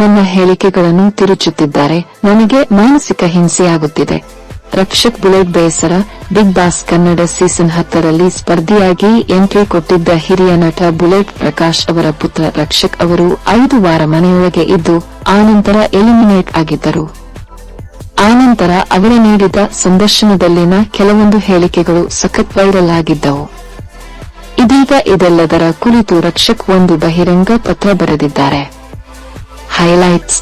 ನನ್ನ ಹೇಳಿಕೆಗಳನ್ನು ತಿರುಚುತ್ತಿದ್ದಾರೆ. ನನಗೆ ಮಾನಸಿಕ ಹಿಂಸೆಯಾಗುತ್ತಿದೆ. ರಕ್ಷಕ್ ಬುಲೆಟ್ ಬೇಸರ, ಬಿಗ್ ಬಾಸ್ ಕನ್ನಡ ಸೀಸನ್ ಹತ್ತರಲ್ಲಿ ಸ್ಪರ್ಧಿಯಾಗಿ ಎಂಟ್ರಿ ಕೊಟ್ಟಿದ್ದ ಹಿರಿಯ ನಟ ಬುಲೆಟ್ ಪ್ರಕಾಶ್ ಅವರ ಪುತ್ರ ರಕ್ಷಕ್ ಅವರು ಐದು ವಾರ ಮನೆಯೊಳಗೆ ಇದ್ದು, ಆನಂತರ ಎಲಿಮಿನೇಟ್ ಆಗಿದ್ದರು. ಆನಂತರ ಅವರು ನೀಡಿದ ಸಂದರ್ಶನದಲ್ಲಿನ ಕೆಲವೊಂದು ಹೇಳಿಕೆಗಳು ಸಖತ್ ವೈರಲ್ ಆಗಿದ್ದವು. ಇದೀಗ ಇದೆಲ್ಲದರ ಕುರಿತು ರಕ್ಷಕ್ ಒಂದು ಬಹಿರಂಗ ಪತ್ರ ಬರೆದಿದ್ದಾರೆ. ಹೈಲೈಟ್ಸ್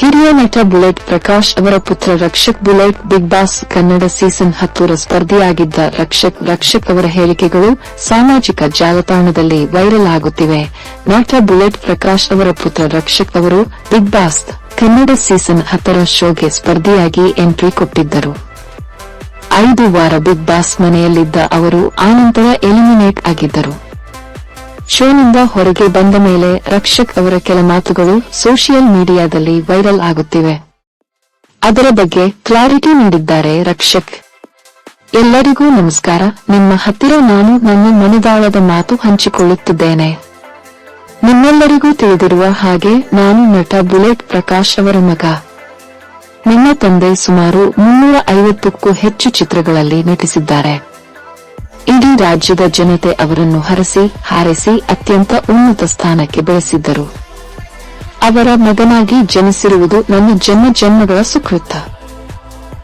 ಹಿರಿಯ ನಟ ಬುಲೆಟ್ ಪ್ರಕಾಶ್ ಅವರ ಪುತ್ರ Rakshak Bullet Bigg Boss Kannada season ಹತ್ತರ ಸ್ಪರ್ಧಿಯಾಗಿದ್ದ ರಕ್ಷಕ್ ರಕ್ಷಕ್ ಅವರ ಹೇಳಿಕೆಗಳು ಸಾಮಾಜಿಕ ಜಾಲತಾಣದಲ್ಲಿ ವೈರಲ್ ಆಗುತ್ತಿವೆ. ನಟ ಬುಲೆಟ್ ಪ್ರಕಾಶ್ ಅವರ ಪುತ್ರ ರಕ್ಷಕ್ ಅವರು ಬಿಗ್ ಬಾಸ್ ಕನ್ನಡ ಸೀಸನ್ ಹತ್ತರ ಶೋಗೆ ಸ್ಪರ್ಧಿಯಾಗಿ ಎಂಟ್ರಿ ಕೊಟ್ಟಿದ್ದರು. ಐದು ವಾರ ಬಿಗ್ ಬಾಸ್ ಮನೆಯಲ್ಲಿದ್ದ ಅವರು ಆನಂತರ ಎಲಿಮಿನೇಟ್ ಆಗಿದ್ದರು. ಶೋನಿಂದ ಹೊರಗೆ ಬಂದ ಮೇಲೆ ರಕ್ಷಕ್ ಅವರ ಕೆಲ ಮಾತುಗಳು ಸೋಷಿಯಲ್ ಮೀಡಿಯಾದಲ್ಲಿ ವೈರಲ್ ಆಗುತ್ತಿವೆ. ಅದರ ಬಗ್ಗೆ ಕ್ಲಾರಿಟಿ ನೀಡಿದ್ದಾರೆ ರಕ್ಷಕ್. ಎಲ್ಲರಿಗೂ ನಮಸ್ಕಾರ. ನಿಮ್ಮ ಹತ್ತಿರ ನಾನು ನನ್ನ ಮನದಾಳದ ಮಾತು ಹಂಚಿಕೊಳ್ಳುತ್ತಿದ್ದೇನೆ. ನಿಮ್ಮೆಲ್ಲರಿಗೂ ತಿಳಿದಿರುವ ಹಾಗೆ ನಾನು ನಟ ಬುಲೆಟ್ ಪ್ರಕಾಶ್ ಅವರ ಮಗ. ನಿಮ್ಮ ತಂದೆ ಸುಮಾರು ಮುನ್ನೂರ ಐವತ್ತಕ್ಕೂ ಹೆಚ್ಚು ಚಿತ್ರಗಳಲ್ಲಿ ನಟಿಸಿದ್ದಾರೆ. ಇಡೀ ರಾಜ್ಯದ ಜನತೆ ಅವರನ್ನು ಹರಸಿ, ಹಾರಿಸಿ, ಅತ್ಯಂತ ಉನ್ನತ ಸ್ಥಾನಕ್ಕೆ ಬೆಳೆಸಿದ್ದರು. ಅವರ ಮಗನಾಗಿ ಜನಿಸಿರುವುದು ನನ್ನ ಜನ್ಮ ಜನ್ಮಗಳ ಸುಕೃತ.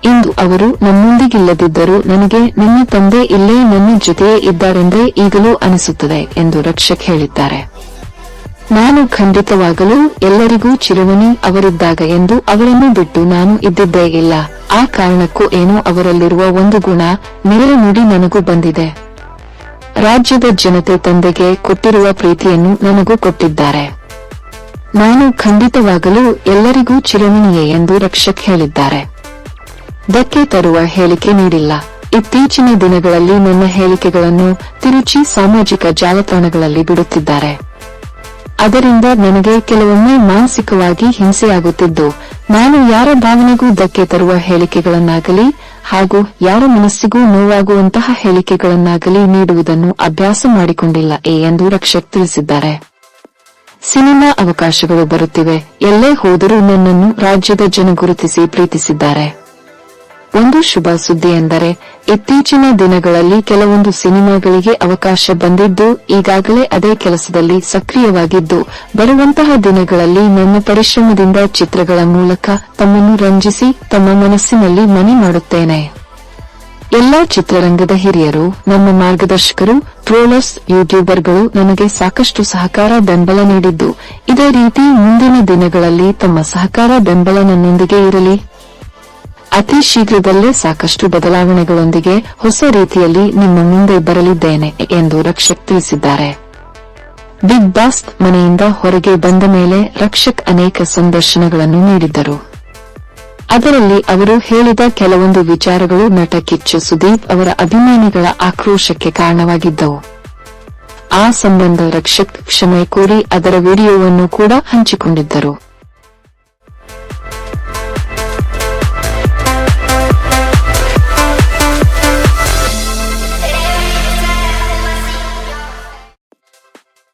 ಇಂದು ಅವರು ನಮ್ಮೊಂದಿಗಿಲ್ಲದಿದ್ದರೂ ನನಗೆ ನನ್ನ ತಂದೆ ಇಲ್ಲೇ ನನ್ನ ಜೊತೆಯೇ ಇದ್ದಾರೆಂದೇ ಈಗಲೂ ಅನಿಸುತ್ತದೆ ಎಂದು ರಕ್ಷಕ್ ಹೇಳಿದ್ದಾರೆ. ನಾನು ಖಂಡಿತವಾಗಲೂ ಎಲ್ಲರಿಗೂ ಚಿರವಣಿ ಅವರಿದ್ದಾಗ ಎಂದು ಅವರನ್ನು ಬಿಟ್ಟು ನಾನು ಇದ್ದಿದ್ದೇ ಇಲ್ಲ. ಆ ಕಾರಣಕ್ಕೂ ಏನೋ ಅವರಲ್ಲಿರುವ ಒಂದು ಗುಣ ನೇರ ನುಡಿ ನನಗೂ ಬಂದಿದೆ. ರಾಜ್ಯದ ಜನತೆ ತಂದೆಗೆ ಕೊಟ್ಟಿರುವ ಪ್ರೀತಿಯನ್ನು ನನಗೂ ಕೊಟ್ಟಿದ್ದಾರೆ. ನಾನು ಖಂಡಿತವಾಗಲೂ ಎಲ್ಲರಿಗೂ ಚಿರಮಣಿಯೇ ಎಂದು ರಕ್ಷಕ್ ಹೇಳಿದ್ದಾರೆ. ಧಕ್ಕೆ ತರುವ ಹೇಳಿಕೆ ನೀಡಿಲ್ಲ. ಇತ್ತೀಚಿನ ದಿನಗಳಲ್ಲಿ ನನ್ನ ಹೇಳಿಕೆಗಳನ್ನು ತಿರುಚಿ ಸಾಮಾಜಿಕ ಜಾಲತಾಣಗಳಲ್ಲಿ ಬಿಡುತ್ತಿದ್ದಾರೆ. ಅದರಿಂದ ನನಗೆ ಕೆಲವೊಮ್ಮೆ ಮಾನಸಿಕವಾಗಿ ಹಿಂಸೆಯಾಗುತ್ತಿದ್ದು, ನಾನು ಯಾರ ಭಾವನೆಗೂ ಧಕ್ಕೆ ತರುವ ಹೇಳಿಕೆಗಳನ್ನಾಗಲಿ ಹಾಗೂ ಯಾರ ಮನಸ್ಸಿಗೂ ನೋವಾಗುವಂತಹ ಹೇಳಿಕೆಗಳನ್ನಾಗಲಿ ನೀಡುವುದನ್ನು ಅಭ್ಯಾಸ ಮಾಡಿಕೊಂಡಿಲ್ಲ ಎ ಎಂದು ರಕ್ಷಕ್ ತಿಳಿಸಿದ್ದಾರೆ. ಸಿನಿಮಾ ಅವಕಾಶಗಳು ಬರುತ್ತಿವೆ. ಎಲ್ಲೇ ಹೋದರೂ ನನ್ನನ್ನು ರಾಜ್ಯದ ಜನ ಗುರುತಿಸಿ ಪ್ರೀತಿಸಿದ್ದಾರೆ. ಒಂದು ಶುಭ ಸುದ್ದಿ ಎಂದರೆ, ಇತ್ತೀಚಿನ ದಿನಗಳಲ್ಲಿ ಕೆಲವೊಂದು ಸಿನಿಮಾಗಳಿಗೆ ಅವಕಾಶ ಬಂದಿದ್ದು, ಈಗಾಗಲೇ ಅದೇ ಕೆಲಸದಲ್ಲಿ ಸಕ್ರಿಯವಾಗಿದ್ದು, ಬರುವಂತಹ ದಿನಗಳಲ್ಲಿ ನನ್ನ ಪರಿಶ್ರಮದಿಂದ ಚಿತ್ರಗಳ ಮೂಲಕ ತಮ್ಮನ್ನು ರಂಜಿಸಿ, ತಮ್ಮ ಮನಸ್ಸಿನಲ್ಲಿ ಮನೆ ಮಾಡುತ್ತೇನೆ. ಎಲ್ಲಾ ಚಿತ್ರರಂಗದ ಹಿರಿಯರು, ನಮ್ಮ ಮಾರ್ಗದರ್ಶಕರು, ಟ್ರೋಲರ್ಸ್, ಯೂಟ್ಯೂಬರ್ಗಳು ನನಗೆ ಸಾಕಷ್ಟು ಸಹಕಾರ, ಬೆಂಬಲ ನೀಡಿದ್ದು. ಇದೇ ರೀತಿ ಮುಂದಿನ ದಿನಗಳಲ್ಲಿ ತಮ್ಮ ಸಹಕಾರ ಬೆಂಬಲ ನನ್ನೊಂದಿಗೆ ಇರಲಿ. ಅತಿ ಶೀಘ್ರದಲ್ಲೇ ಸಾಕಷ್ಟು ಬದಲಾವಣೆಗಳೊಂದಿಗೆ ಹೊಸ ರೀತಿಯಲ್ಲಿ ನಿಮ್ಮ ಮುಂದೆ ಬರಲಿದ್ದೇನೆ ಎಂದು ರಕ್ಷಕ್ ತಿಳಿಸಿದ್ದಾರೆ. ಬಿಗ್ ಬಾಸ್ ಮನೆಯಿಂದ ಹೊರಗೆ ಬಂದ ಮೇಲೆ ರಕ್ಷಕ್ ಅನೇಕ ಸಂದರ್ಶನಗಳನ್ನು ನೀಡಿದ್ದರು. ಅದರಲ್ಲಿ ಅವರು ಹೇಳಿದ ಕೆಲವೊಂದು ವಿಚಾರಗಳು ನಟ ಕಿಚ್ಚು ಸುದೀಪ್ ಅವರ ಅಭಿಮಾನಿಗಳ ಆಕ್ರೋಶಕ್ಕೆ ಕಾರಣವಾಗಿದ್ದವು. ಆ ಸಂಬಂಧ ರಕ್ಷಕ್ ಕ್ಷಮೆ ಕೋರಿ ಅದರ ವಿಡಿಯೋವನ್ನು ಕೂಡ ಹಂಚಿಕೊಂಡಿದ್ದರು.